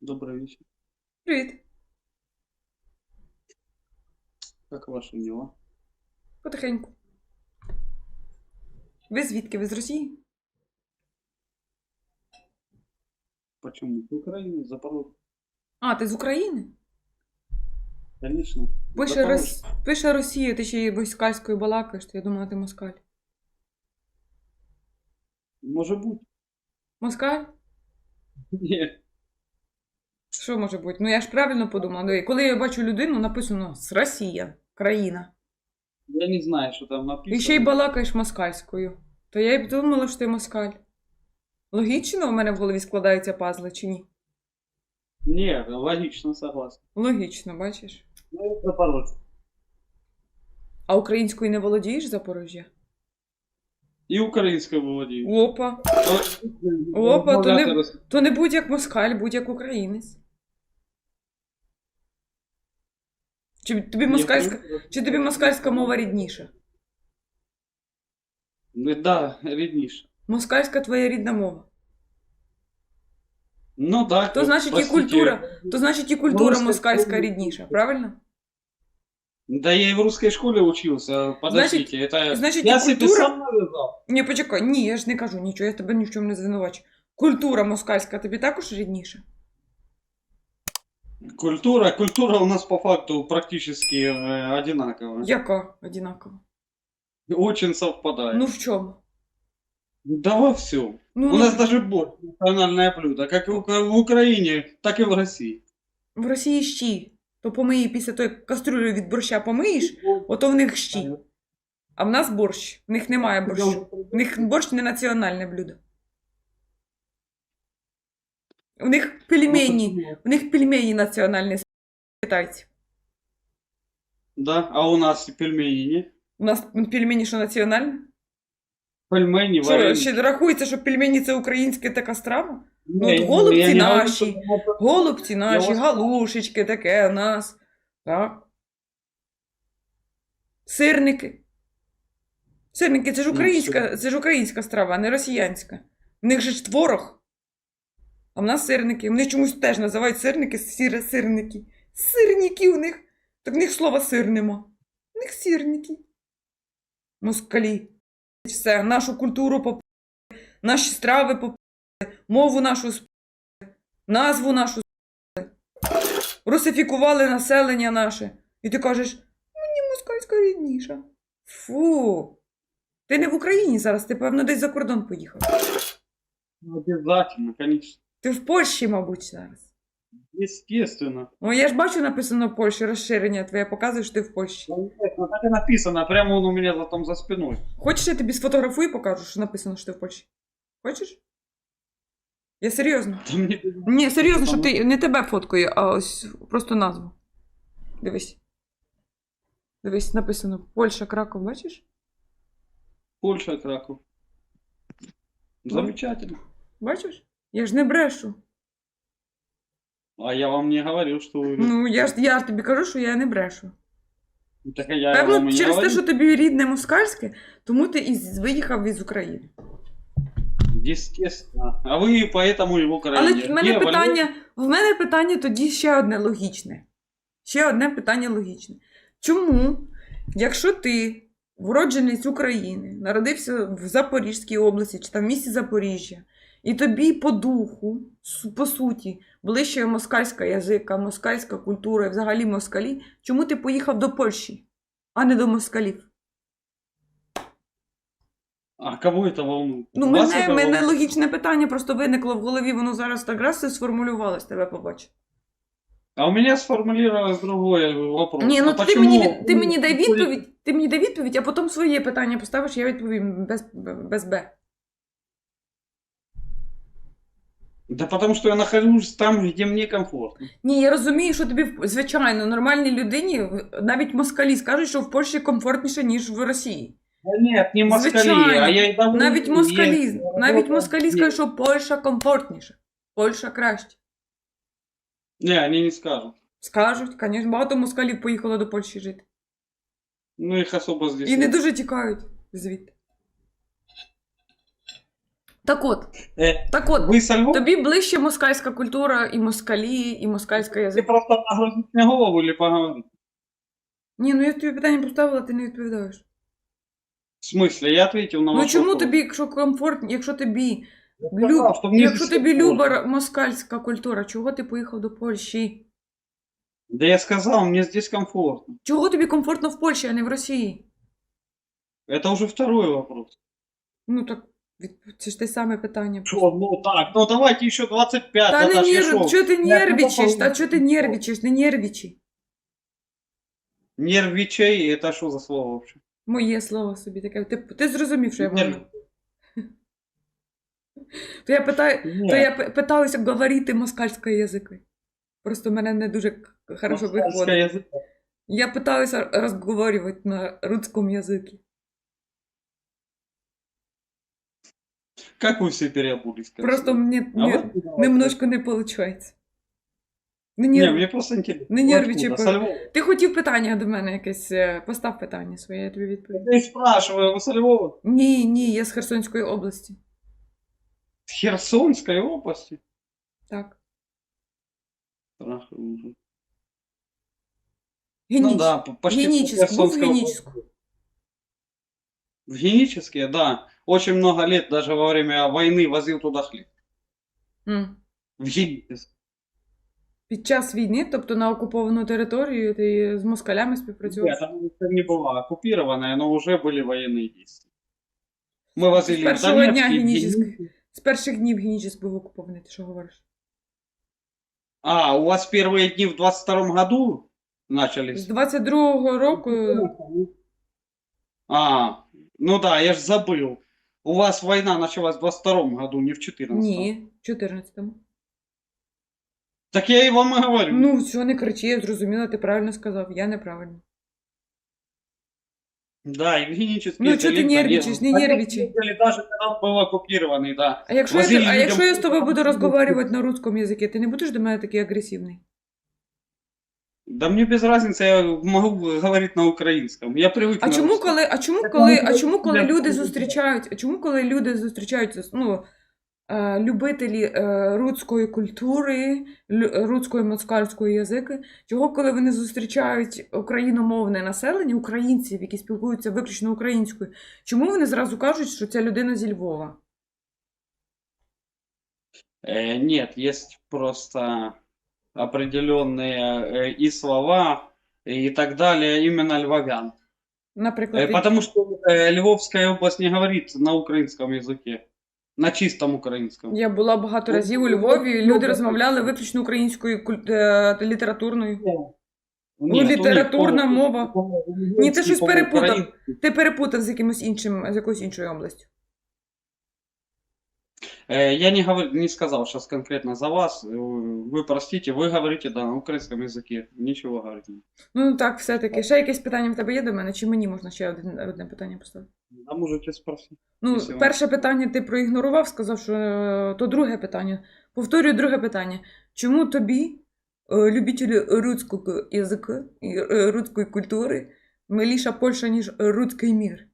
Добрый вечер. Привіт. Как ваши дела? Потихеньку. Ви звідки? Ви з Росії? Почему? С Украины, Запорожье. А, ти з України? Конечно. Пише, Запорожье. Рос... Пише Росія, ти ще й москальською балакаєш, то я думала, ти москаль. Может быть. Москаль? Нет. Що може бути? Ну я ж правильно подумала. Коли я бачу людину, написано з Росія, країна. Я не знаю, что там написано. І ще й балакаєш москальською. То я й думала, що ти москаль. Логічно у мене в голові складаються пазли чи ні? Не, логично, согласен. Логічно, бачиш. Ну, это Запорожье. А українською не володієш Запорожжя? И украинской владею. Опа. Опа, то не- То не будь як москаль, будь як українець. Чи тобі москальська, чи тобі москальська мова рідніша? Ну, Да, рідніше. Москальська твоя рідна мова. Ну да. То значить і простите. культура, то значить і культура Русська москальська школа. рідніша, правильно? Да я и в русской школе учился. Подождите, это... значит, я и себе культура- сам навязал. Ні, почекай, ні, я ж не кажу нічого, я тебе ні в чому не звинувачу. Культура москальська тобі також рідніша? Культура, культура у нас по факту практически э, одинаковая. Яка одинакова? Очень совпадает. Ну в чому? Да во всем. Ну, У нас даже борщ национальное блюдо, как и в Украине, так и в России. в Росії щі. То помиї після тої кастрюлі від борща помиєш, ото в них щі. А в нас борщ. В них немає борщу. У них борщ не національне блюдо. У них пельмені. У них пельмені національні з китайців. Да, а у нас и пельмени, не? У нас пельмені що національне? Пельмени, Що, ще рахується, що пельмені це українська така страва? Не, от голубці я не говорю, наші. Голубці наші, вас- галушечки, таке у нас. Так. Сирники. Сирники це ж Ну, українська, це ж українська страва, а не росіянська. В них же ж творог. А в нас сирники. Вони чомусь теж називають сирники сіре сирники. Сирники у них. Так в них слова сир нема. У них сирники. Москалі. Все, нашу культуру попали, наші страви попали, мову нашу спали, назву нашу спали. Русифікували населення наше. І ти кажеш, мені москальська рідніша. Фу. Ти не в Україні зараз, ти, певно, десь за кордон поїхав. Ну, Обязательно, конечно. Ти в Польщі, мабуть, зараз. Естественно. О, я ж бачу написано в Польщі, розширення твоє показує, що ти в Польщі. Ну, ну, так и написано, прямо он у меня за там за спиной. Хочеш, я тобі сфотографую і покажу, що написано, що ти в Польщі? Хочеш? Я серйозно. Там не- Ні, серйозно, щоб ти не тебе фоткою, а ось просто назву. Дивись. Дивись, написано Польща, Краков, бачиш? Польша, Краков. Замечательно. Бачиш? Я ж не брешу. А я вам не говорил, что вы... Ну, я ж я ж тобі кажу, що я не брешу. Так а я вам Певно, и не через те, говорил. що тобі рідне москальське, тому ти і виїхав із України. Естественно. А вы поэтому его в Але Украине. в мене Где, питання, в мене питання тоді ще одне логічне. Ще одне питання логічне. Чому, якщо ти вродженець України, народився в Запорізькій області чи там в місті Запоріжжя, і тобі по духу, су- по суті, ближче москальська язика, москальська культура і взагалі москалі, чому ти поїхав до Польщі, а не до москалів? А кого это волнует? Ну, Вас мене, это мене волнует? логічне питання просто виникло в голові, воно зараз так раз і сформулювалось, тебе побачив. А у меня сформулировалось другой вопрос. Ні, ну А ти почему мені, ти вы- мені дай відповідь, ти мені дай відповідь, а потім своє питання поставиш, я відповім без, без Б. Да потому что я нахожусь там, где мне комфортно. Ні, я розумію, що тобі звичайно нормальній людині, навіть москалі скажуть, що в Польщі комфортніше, ніж в Росії. Да нет, не москали, Звичайно. а я и давно... Навіть я- москалі, навіть москалі Ні. скажуть, що Польща комфортніше, Польща краще. Не, они не скажут. Скажуть, звісно, багато москалів поїхало до Польщі жити. Ну их особо здесь І не нет. дуже тікають звідти. Так от, Э, так от, вы со Львова? тобі ближче москальська культура і москалі, і москальська Ты язик. просто нагрузить мне голову или поговорить? Ні, ну я тобі питання поставила, ти не відповідаєш. В смысле? Я ответил на Ну вопрос. чому тобі, якщо комфортно, якщо тобі Я Люб... сказал, что мне Якщо здесь тобі комфортно. люба москальська культура, чого ти поїхав до Польщі? Да я сказал, мне здесь комфортно. Чого тобі комфортно в Польщі, а не в Росії? Это уже второй вопрос. Ну так від- це ж те саме питання. Что, ну так, ну давайте еще 25. Та не Наташ, я нерв... шо, чого ти Я нервичиш? Та попав- чого ти нервичиш? Не нервичи. Нервичей, это что за слово вообще? Моє слово собі таке. Ти, ти зрозумів, що я Нерв- говорю. То я питаю, то я п- питалася говорити москальською язикою. Просто мене не дуже к- хорошо Москальское виходить. язык. Я пыталась разговаривать на русском языке. Как вы все переобулись? как Просто всегда. мне, А не- вот откуда немножко не получається. Не вопрос. Не, нерв... мне просто интересно. Не Вы нервничай, откуда? по- Со Львова? Ти хотів питання до мене якесь. е, Постав питання своє, я тобі відповім. Я и спрашиваю, вы со Львова? Ні, ні, я з Херсонської області. С Херсонской области? Так. Страх и ужас. Геніч. Ну да, п- почти Генический, вся был в Херсонская геническом. область. В генические, да. Очень много лет, даже во время войны возил туда хлеб. М. В генический. Під час війни, тобто на окуповану територію, ти з москалями співпрацював? Нет, там это не была оккупированная, но уже были военные действия. Мы возили в первого Донецк дня и в генической. Генический. З перших днів Генічеськ був окупований, ти що говориш? А, у вас первые дни в 22 году начались? З 22-го року А, ну да, я ж забыл. У вас война началась в 22 году, не в 14 ні, в 14-му. Так я и вам и говорю. Ну, все, не кричи, я зрозуміла, ти правильно сказав, я неправильно. Да, евгенические. Ну, чё ты делегаты. нервничаешь, не Они нервничай. ездили, Даже когда он был оккупированный, да. А якщо, я, Возили те- а людям якщо я з тобою буду хліб. розмовляти на русском язикі, ти не будеш до мене такий агресивний? Да мне без разницы, я могу говорить на украинском. Я привык А на чому русском. коли, а чому Так коли, вам а чому коли для- люди зустрічають, а чому коли люди зустрічаються, ну, е, любителі е, рудської культури, лю- рудської москальської язики, чого коли вони зустрічають україномовне населення, українців, які спілкуються виключно українською, чому вони зразу кажуть, що ця людина зі Львова? Э, нет, есть просто определенные э, и слова, и так далее именно львовян. Наприклад, Э, від- потому что э, Львовская область не говорит на украинском языке. На чистом украинском. я була багато Ну, разів у ну, Львові, і ну, люди ну, розмовляли виключно українською куль- е, літературною. Нет, Ну, у них літературна по- мова. по- Ні, ти щось по- перепутав. українськи. Ти перепутав з якимось іншим, з якоюсь іншою областю. Э, Я не, говор... не сказал сейчас конкретно за вас. Э, Вы простите, вы говорите да, на украинском языке. Ничего говорить. не- Ну так, все-таки. Ще якесь питання в тебе є до мене, чи мені можна ще одне, одне питання поставити? Да можете спросить. Ну, Якщо вам- перше питання ти проігнорував, сказав, що е, то друге питання. Повторюю друге питання. Чому тобі, е, любителі рудського язика і е, рудської культури, миліша Польща, ніж рудський мір?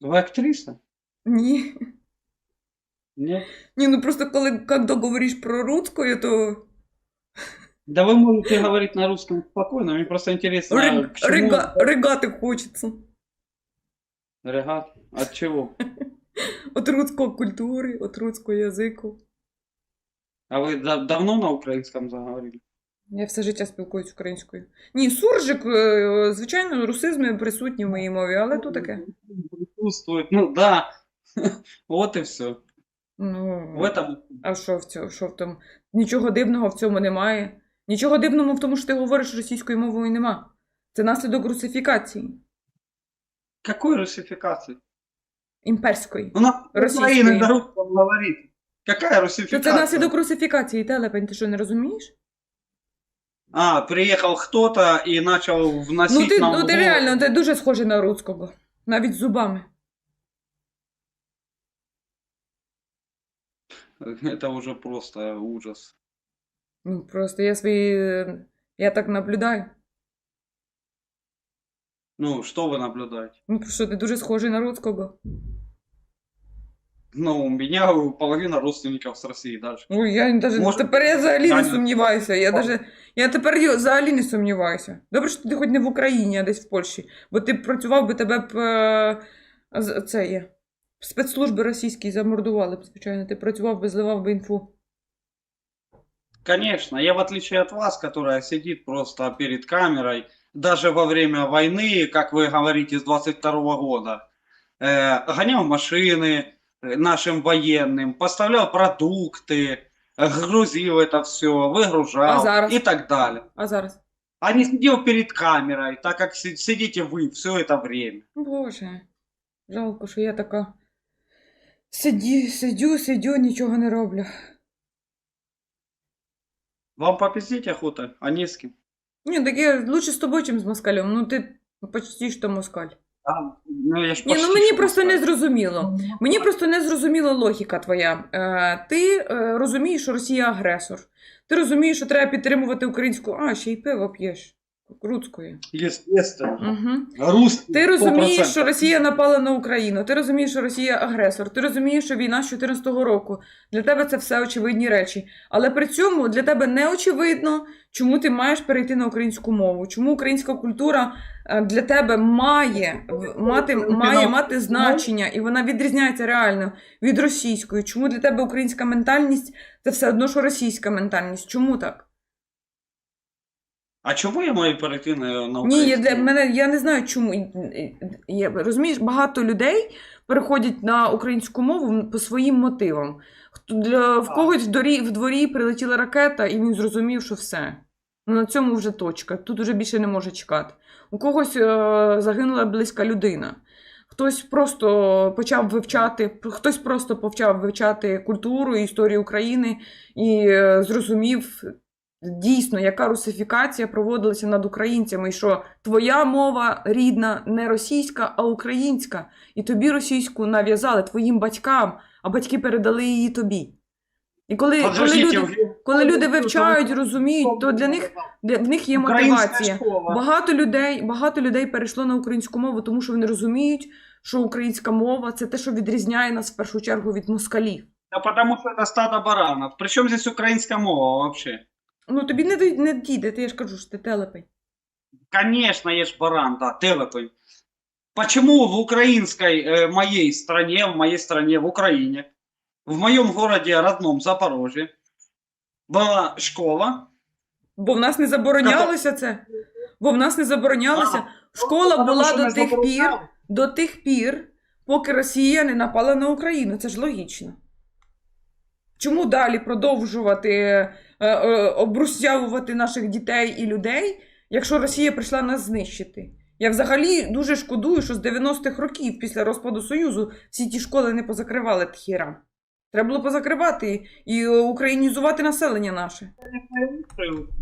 Вы актриса? Ні. Нет? Ні, ну просто коли коли говориш про рудською, то Да вы можете говорить на русском спокойно. Мне просто интересно, ри- к чему ригати хочеться. регат? От чего? От рудської культури, от рудського язику. А вы да- давно на украинском заговорили? Я все життя спілкуюсь українською. Ні, суржик, е, звичайно, русизми присутні в моїй мові, але то таке. Присутствует. Ну да. Вот и все. Ну, В этом а що в цьому? Що в тому? Нічого дивного в цьому немає. Нічого дивного в тому, що ти говориш російською мовою нема. Це наслідок русифікації какой русификации? імперської. У нас Российской. На русском говорит. Какая Що русификация? це наслідок русифікації, телепень, ти що не розумієш? А, приехал кто-то и начал вносить Ну ти, нам ну, ти реально ти дуже схожий на русского. Навіть з зубами. Это уже просто ужас. Ну, просто я свої. е, Я так наблюдаю. Ну, что вы наблюдаете? Ну, що ти дуже схожий на русского. Ну, у меня половина родственников с России даже. Ой, я даже Може, тепер я взагалі не Таня. сумніваюся. Я даже, я тепер взагалі не сумніваюся. Добре, що ти хоч не в Україні, а десь в Польщі. Бо ти б працював би тебе б е, це є. Спецслужби російські замордували б, звичайно. Ти працював би, зливав би інфу. Конечно, я в отличие от вас, которая сидит просто перед камерой, даже во время войны, как вы говорите, с 22 года, э, гонял машины э, нашим военным, поставлял продукты, э, грузил это все, А выгружал зараз? и так далее. А зараз? А не сидел перед камерой, так как си- сидите вы все это время. Боже, жалко, що я така. Сиді, сидю, сидю, нічого не роблю. Вам попиздить охота, а не с кем. Ні, так я лучше з тобою, чим з москалем. Ну ти почти що москаль. А, ну, я ж Ні, ну почти мені что просто не зрозуміло. Мені просто не зрозуміла логіка твоя. Е, ти е, розумієш, що Росія агресор. Ти розумієш, що треба підтримувати українську. А, ще й пиво п'єш. Естественно. Угу. Русский. Ти розумієш, 100%. що Росія напала на Україну. Ти розумієш, що Росія агресор. Ти розумієш, що війна з 14-го року. Для тебе це все очевидні речі. Але при цьому для тебе не очевидно, чому ти маєш перейти на українську мову. Чому українська культура е, для тебе має мати, має мати значення, і вона відрізняється реально від російської. Чому для тебе українська ментальність це все одно, що російська ментальність? Чому так? А чому я маю перейти на, на Ні, я, для мене я не знаю, чому. Я, розумієш, багато людей переходять на українську мову по своїм мотивам. Хто для в когось в дворі, в дворі прилетіла ракета, і він зрозумів, що все. Ну, на цьому вже точка. Тут вже більше не може чекати. У когось е, загинула близька людина. Хтось просто почав вивчати, хтось просто почав вивчати культуру і історію України і е, зрозумів дійсно, яка русифікація проводилася над українцями, і що твоя мова рідна не російська, а українська. І тобі російську нав'язали твоїм батькам, а батьки передали її тобі. І коли, коли, люди, коли люди вивчають, розуміють, то для них, для, в них є мотивація. Багато людей, багато людей перейшло на українську мову, тому що вони розуміють, що українська мова це те, що відрізняє нас в першу чергу від москалів. Да потому что это стадо баранов. Причем здесь украинская мова вообще? Ну тобі не, не дійде, ти я ж кажу, що ти телепень. Конечно, есть баран, да, телепень. Почему в украинской э, моей стране, в моей стране, в Украине, в моем городе родном Запорожье, была школа, Бо в нас не заборонялося це. Бо в нас не заборонялося. Школа Потому була що до не тих пір, забороняли. до тих пір, поки Росія не напала на Україну. Це ж логічно. Чому далі продовжувати обрусявувати наших дітей і людей, якщо Росія прийшла нас знищити? Я взагалі дуже шкодую, що з 90-х років після розпаду Союзу всі ті школи не позакривали тхіра. Треба було позакривати і е, українізувати населення наше.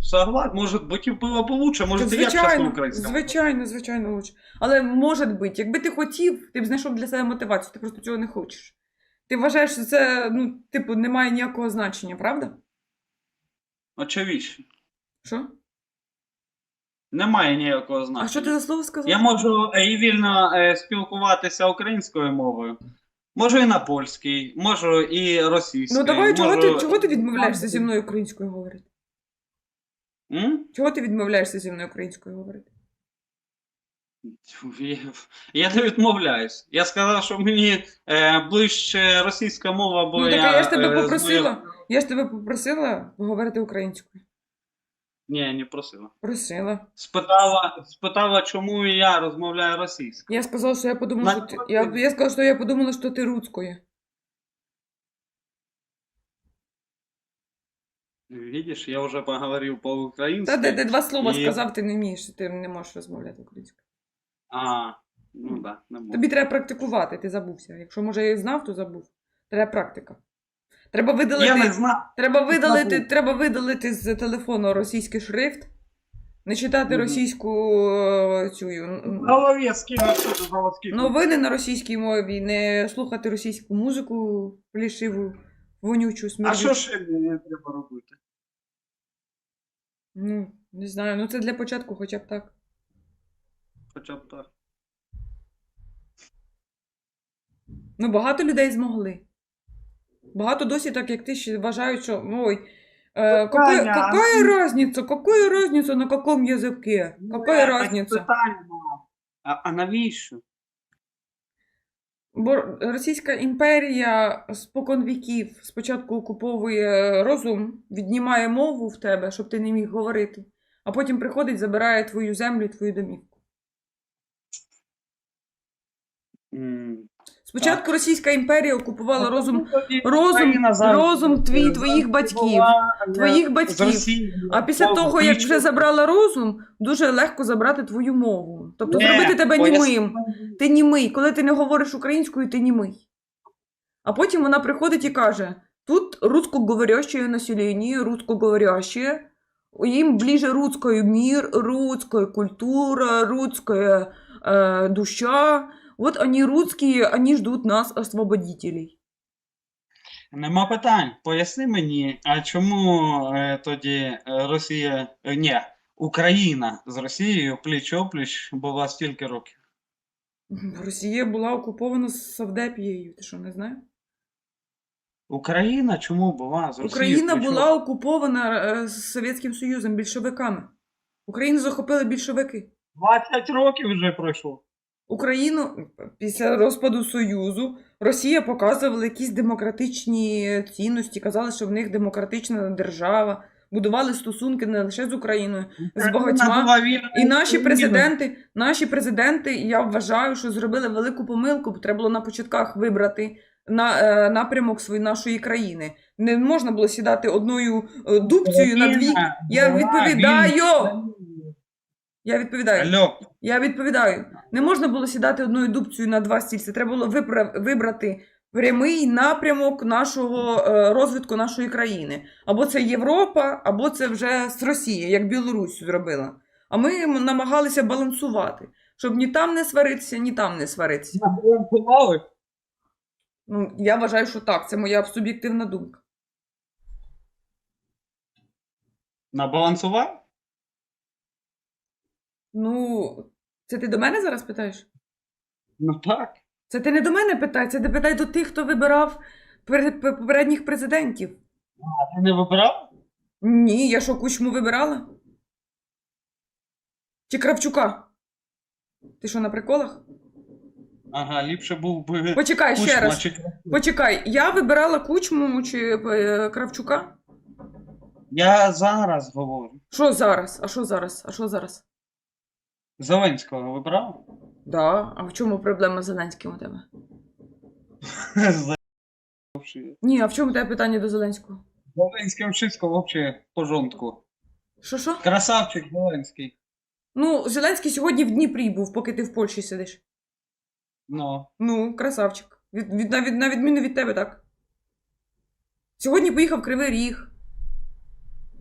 Согласен, может быть и было бы лучше, может и я б сейчас на звичайно, украинском. звичайно, звичайно лучше. Але може бути, якби ти хотів, ти б знайшов для себе мотивацію, ти просто цього не хочеш. Ти вважаєш, що це, ну, типу, не має ніякого значення, правда? Очевидно. Що? Немає ніякого значення. А що ти за слово сказав? Я можу е, і вільно е, спілкуватися українською мовою. Можу і на польській, можу і російською. Ну давай, чого можу... ти, чого ти відмовляєшся зі мною українською говорити? М? Чого ти відмовляєшся зі мною українською говорити? Я, не відмовляюсь. Я сказав, що мені е, ближче російська мова, бо ну так я. я ж тебе е, з попросила. Я ж тебе попросила говорити українською. Ні, не просила. Просила. Спитала, спитала, чому я розмовляю російською. Я сказала, що я подумала, що ти, я, я сказала, що я подумала, що ти русскою. Видиш, я вже поговорив по-українськи. Та де ти два слова І- сказав, ти не вмієш, ти не можеш розмовляти українською. А, ну так, да, не можу. Тобі треба практикувати, ти забувся. Якщо може я і знав, то забув. Треба практика. Треба видалити, Я не знаю. треба видалити, Забув. треба видалити з телефону російський шрифт, не читати Мгм. російську е, цю м, В що заводських. новини на російській мові, не слухати російську музику плішиву, вонючу, а смердючу. що ще мені треба робити? Ну, не знаю. Ну це для початку, хоча б так. Хоча б так. Ну, багато людей змогли. Багато досі, так як ти ще вважають, що ой. Э, Какая какая, разница? Какая разница на каком языке? Какая Е, разница? питання. А, а навіщо? Бо Російська імперія спокон віків спочатку окуповує розум, віднімає мову в тебе, щоб ти не міг говорити, а потім приходить, забирає твою землю, твою домівку. М. Спочатку Російська імперія окупувала розум, розум, розум твій, е, твоїх батьків. е, твоїх батьків. А після того, як вже забрала розум, дуже легко забрати твою мову. Тобто Ні, зробити тебе німим. Ти німий. Коли ти не говориш українською, ти німий. А потім вона приходить і каже: тут русскоговорящее население, русскоговорящее, їм ближе русский мир, русская культура, русская э, душа. Вот они русские, они ждут нас, освободителей. Нема питань. Поясни мені, а чому е, тоді е, Росія, е, ні, Україна з Росією пліч-опліч була стільки років? Росія була окупована Савдепією, ти що не знаєш? Україна чому була з Росією? Україна пліч-опліч? була окупована е, Совєтським Союзом, більшовиками. Україну захопили більшовики. 20 років вже пройшло. Україну після розпаду Союзу Росія показувала якісь демократичні цінності, казали, що в них демократична держава, будували стосунки не лише з Україною. Україна багатьма. І наші президенти, наші президенти, я вважаю, що зробили велику помилку, бо треба було на початках вибрати на, е, напрямок своєї нашої країни. Не можна було сідати одною е, дубцею на дві. Я відповідаю! Я відповідаю. Алло, Я відповідаю. Не можна було сідати одною дубцею на два стільці. Треба було вибрати прямий напрямок нашого е, розвитку нашої країни. Або це Європа, або це вже з Росії, як Білорусь зробила. А ми намагалися балансувати, щоб ні там не сваритися, ні там не сваритися. набалансували? Ну, я вважаю, що так. Це моя суб'єктивна думка. Набалансував? Ну, це ти до мене зараз питаєш? Ну так. Це ти не до мене питай, це ти питай до тих, хто вибирав пере- попередніх президентів. А ти не вибирав? Ні, я що, кучму вибирала? Чи Кравчука? Ти що, на приколах? Ага, ліпше був би Почекай ще раз. чи Почекай, я вибирала кучму чи е, Кравчука? Я зараз говорю. Що зараз? А що зараз? А що зараз? Зеленського вибрав? Да. А в чому проблема з Зеленським у тебе? Ні, а в чому тебе питання до Зеленського? Зеленський вшисько вообще пожонтку. Що що? Красавчик Зеленський. Ну, Зеленський сьогодні в Дніпрі був, поки ти в Польщі сидиш. Ну, Ну, красавчик. Від, від, на, від, на відміну від тебе, так. Сьогодні поїхав Кривий Ріг.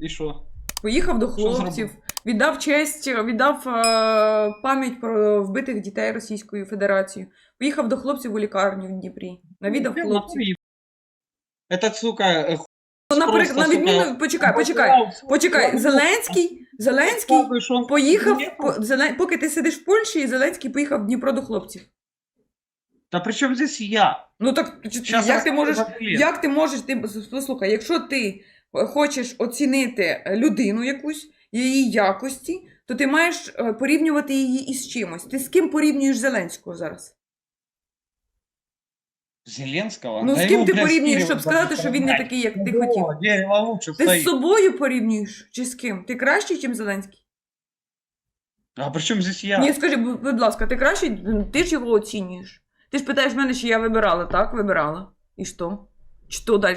і що? Поїхав до Що хлопців, зробив? Віддав честь, віддав е, пам'ять про вбитих дітей Російською Федерацією. Поїхав до хлопців у лікарню в Дніпрі. Навідав хлопців. нахуй. Этот, сука, е, Ну, наприклад, на відміну, почекай, почекай, почекай. Зеленський, Зеленський поїхав, по, Зелен... поки ти сидиш в Польщі, і Зеленський поїхав в Дніпро до хлопців. Та при чому здесь я? Ну так Щас як ти можеш, як ти можеш, ти послухай, якщо ти хочеш оцінити людину якусь, її якості, то ти маєш е, порівнювати її із чимось. Ти з ким порівнюєш Зеленського зараз? Зеленського? Ну, з ким ти порівнюєш, щоб сказати, що він не такий, як ти хотів? Ти з собою порівнюєш чи з ким? Ти кращий, ніж Зеленський? А при чому здесь я? Ні, скажи, будь ласка, ти кращий? Ти ж його оцінюєш. Ти ж питаєш мене, чи я вибирала, так? Вибирала. І що? Що далі?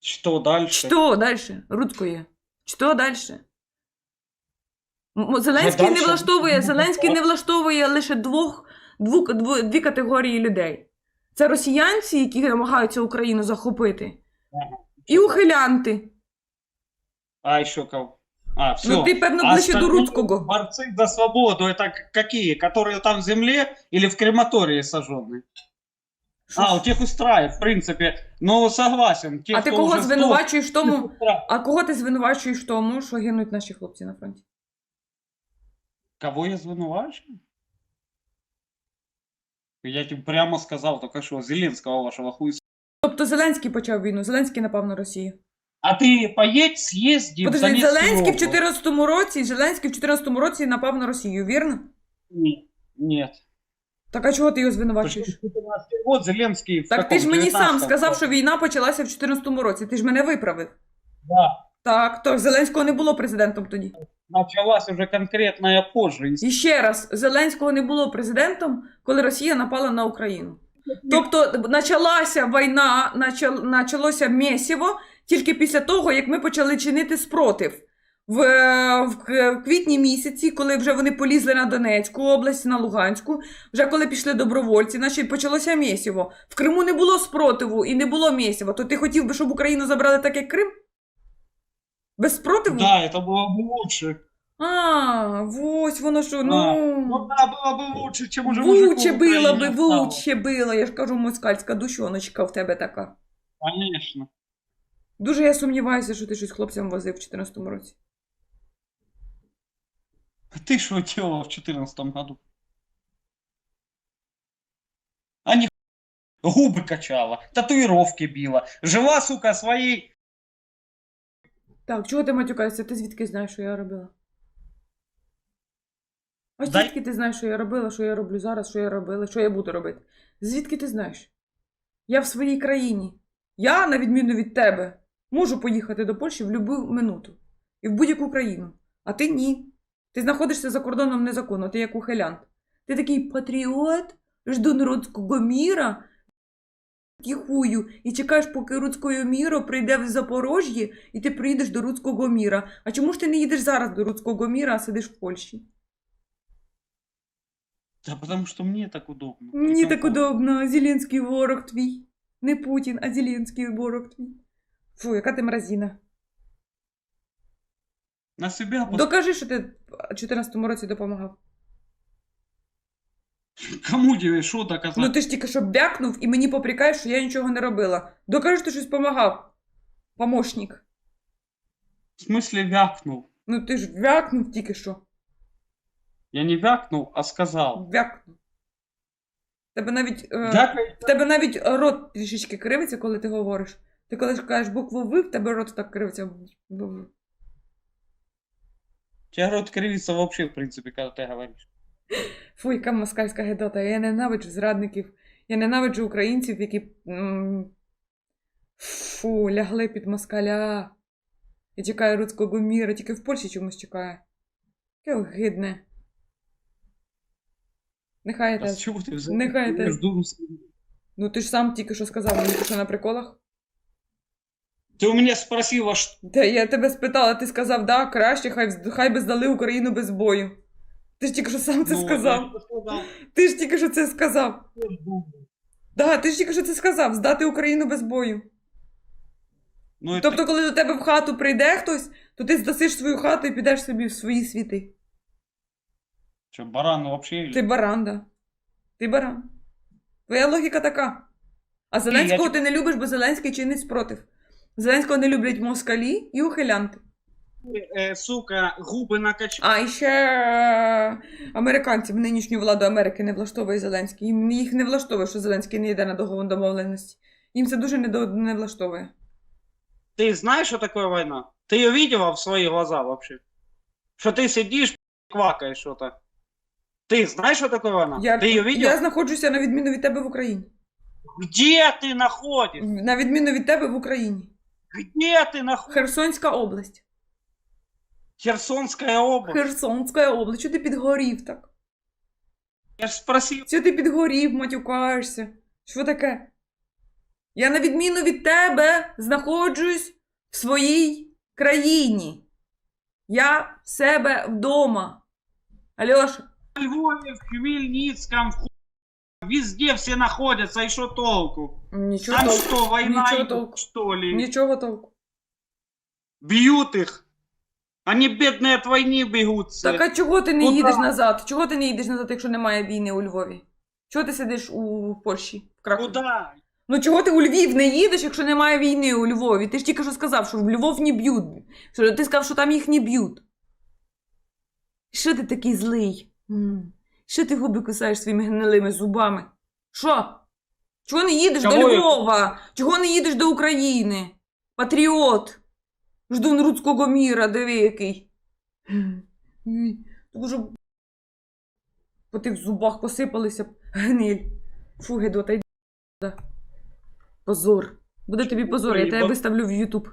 Що дальше? Що далі? Рудкою. Що далі? М- Зеленський не дальше влаштовує, буде Зеленський не влаштовує лише двох, двох, дво- дві категорії людей. Це росіянці, які намагаються Україну захопити, і ухилянти. А, еще кого? А, все. Ну ти, певно, ближче до Рудського. Борцы за свободу, это к- какие? Которые там в земле или в крематории сожжены? Що А, у тех устраивает, в принципе. Ну, согласен. Те, А ти кого звинувачуєш в тому? А кого ти звинувачуєш в тому, що гинуть наші хлопці на фронті? Кого я звинувачую? Я тебе прямо сказал только что, Зеленского вашего хуй Тобто Зеленський почав війну, Зеленський напав на Росію. А ты поедь, съезди в Подожди, Зеленський в область. 14 році, Зеленський в 14 році напав на Росію, вірно? Нет. Нет. Так а чого ти його звинувачуєш? 14 год Зеленский в Так ти ж мені сам сказав, що війна почалася в 14 році. Ти ж мене виправив. Да. Так, то Зеленського не було президентом тоді. Началась уже конкретная позже. І ще раз, Зеленського не було президентом, коли Росія напала на Україну. Тобто почалася війна, началося місіво тільки після того, як ми почали чинити спротив В, е, в к- в квітні місяці, коли вже вони полізли на Донецьку область, на Луганську, вже коли пішли добровольці, значить почалося місіво. В Криму не було спротиву і не було місіва. То ти хотів би, щоб Україну забрали так, як Крим? Без спротиву? Да, это было бы лучше. А, ось воно що, ну. Ну да, было бы лучше, чем уже Вуче мужиков в било би, Украине стало. вуче било. Я ж кажу, москальська душоночка в тебе така. Конечно. Дуже я сумніваюся, що ти щось хлопцям возив в 14-му році. А ты что делала в 2014 году? А не губы качала, татуировки била, жила, сука, своей... Так, чого ти матюкаєшся? Ти звідки знаєш, що я робила? А Дай- звідки ти знаєш, що я робила, що я роблю зараз, що я робила, що я буду робити? Звідки ти знаєш? Я в своїй країні. Я, на відміну від тебе, можу поїхати до Польщі в будь-яку минуту. І в будь-яку країну. А ти ні. Ти знаходишся за кордоном незаконно, ти як ухилянт. Ти такий патріот, жду народського міра, хую, і чекаєш, поки Руцького міру прийде в Запорожжя, і ти приїдеш до Руцького міра. А чому ж ти не їдеш зараз до Руцького міра, а сидиш в Польщі? Да потому что мне так удобно. Мені так удобно, Зеленський ворог твій. Не Путін, а Зеленський ворог твій. Фу, яка ти мразіна. На себя пос- Докажи, що ти в 14-му році допомагав. Кому тебе что доказать? Ну ти ж тільки що бякнув і мені попрікаєш, що я нічого не робила. Докажи, що ти щось допомагав. Помощник. В смысле вякнул? Ну ти ж вякнув тільки що. Я не вякнул, а сказал. Вякнув. Тебе навіть, е, в тебе навіть рот трішечки кривиться, коли ти говориш. Ти коли ж кажеш букву В, в тебе рот так кривиться. У рот кривится вообще, в принципе, когда ты говоришь. Фу, яка москальська гедота. Я ненавиджу зрадників. Я ненавиджу українців, які. Фу, лягли під москаля. І чекає руського міра, тільки в Польщі чомусь чекає. Яке огидне. Нехай А те. с чего ты взял? Нехай. Между. Ну ти ж сам тільки що сказав, мені ти що на приколах. Ты у меня спросила, что... Та я тебе спитала, ти сказав, да, краще, хай, хай би здали Україну без бою. Ти ж тільки що сам це Ну, сказав. я сказал, Ти ж тільки що це сказав. Да, ти ж тільки що це сказав, здати Україну без бою. Ну, Тобто, коли до тебе в хату прийде хтось, то ти здасиш свою хату і підеш собі в свої світи. что, баран или- Ти баран, да. Ти баран. Твоя логіка така. А Зеленського я- ти не любиш, бо Зеленський чинить спротив. Зеленського не люблять москалі і ухилянти. Э, сука, губы накачал. А і ще е, американців нинішню владу Америки не влаштовує Зеленський. Їм їх не влаштовує, що Зеленський не йде на договор домовленості. Їм це дуже не, до- не влаштовує. Ты знаешь, что такое война? Ты ее видела в свои глаза вообще? Что ты сидишь, квакаешь что-то? Ты знаешь, что такое война? Я, Ты ее видела? я знаходжуся на відміну від тебе в Україні. Где ты находишься? На відміну від тебе в Україні. Где ты находишься? Херсонська область. Херсонская область. Херсонська область. Чого ти підгорів так? Я ж спросил. Чого ти підгорів, матюкаєшся? Що таке? Я, на відміну від тебе, знаходжусь в своїй країні. Я в себе вдома. Альоша, В Львове, в Хмельницком, в. Везде все находятся, и что толку? Нічого Там толку. что, война Ничего идет, толку. что ли? Нічого толку. Бьют их. Они бедные от войны бегут. все. Так а чого ти не Куда? їдеш назад? Чого ти не їдеш назад, якщо немає війни у Львові? Чого ти сидиш у Польщі? В Кракові? Куда? Ну чого ти у Львів не їдеш, якщо немає війни у Львові? Ти ж тільки що сказав, що в Львов не б'ють. Що ти сказав, що там їх не б'ють. Що ти такий злий? М. Що ти губи кусаєш своїми гнилими зубами? Що? Чого не їдеш Чому до Львова? Чого не їдеш до України? Патріот. Ждун Рудського міра, диви який. То по тих зубах посипалися гниль. Фу, гедота, йди. Позор. Буде тобі позор, я тебе виставлю в Ютуб.